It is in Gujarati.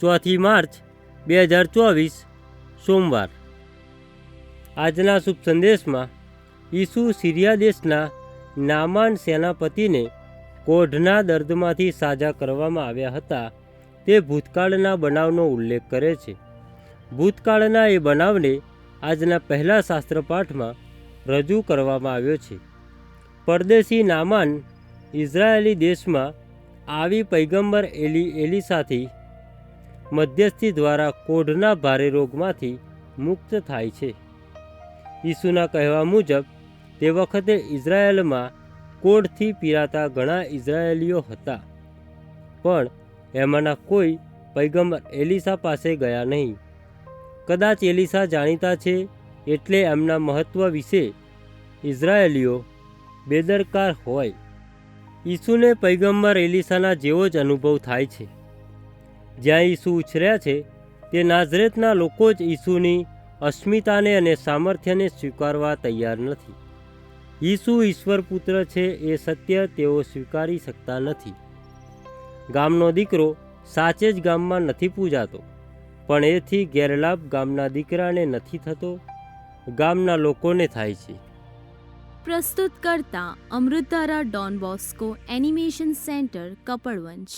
ચોથી માર્ચ બે હજાર ચોવીસ, સોમવાર. આજના શુભ સંદેશમાં ઈસુ સિરિયા દેશના નામાન સેનાપતિને કોઢના દર્દમાંથી સાજા કરવામાં આવ્યા હતા તે ભૂતકાળના બનાવનો ઉલ્લેખ કરે છે. ભૂતકાળના એ બનાવને આજના પહેલા શાસ્ત્રપાઠમાં રજૂ કરવામાં આવ્યો છે. પરદેશી નામાન ઇઝરાયેલી દેશમાં આવી પૈગંબર એલી એલિસાથી મધ્યસ્થી દ્વારા કોઢના ભારે રોગમાંથી મુક્ત થાય છે. ઈસુના કહેવા મુજબ, તે વખતે ઇઝરાયેલમાં કોઢથી પીરાતા ઘણા ઇઝરાયેલીઓ હતા. પણ એમાંના કોઈ પૈગંબર એલિસા પાસે ગયા નહીં. કદાચ એલિસા જાણીતા છે એટલે એમના મહત્ત્વ વિશે ઇઝરાયેલીઓ બેદરકાર હોય. ઈસુને પૈગંબર એલિસાના જેવો જ અનુભવ થાય છે. જ્યાં ઈસુ ઉછર્યા છે, તે નાઝરેતના લોકો જ ઈસુની અસ્મિતાને અને સામર્થ્યને સ્વીકારવા તૈયાર નથી. ઈસુ ઈશ્વર પુત્ર છે એ સત્ય તેઓ સ્વીકારી શકતા નથી. ગામનો દીકરો સાચે જ ગામમાં નથી પૂજાતો, પણ એથી ગેરલાભ ગામના દીકરાને નથી થતો, ગામના લોકોને થાય છે. પ્રસ્તુત કરતા અમૃતારા Don Bosco animation centre Kapadvanj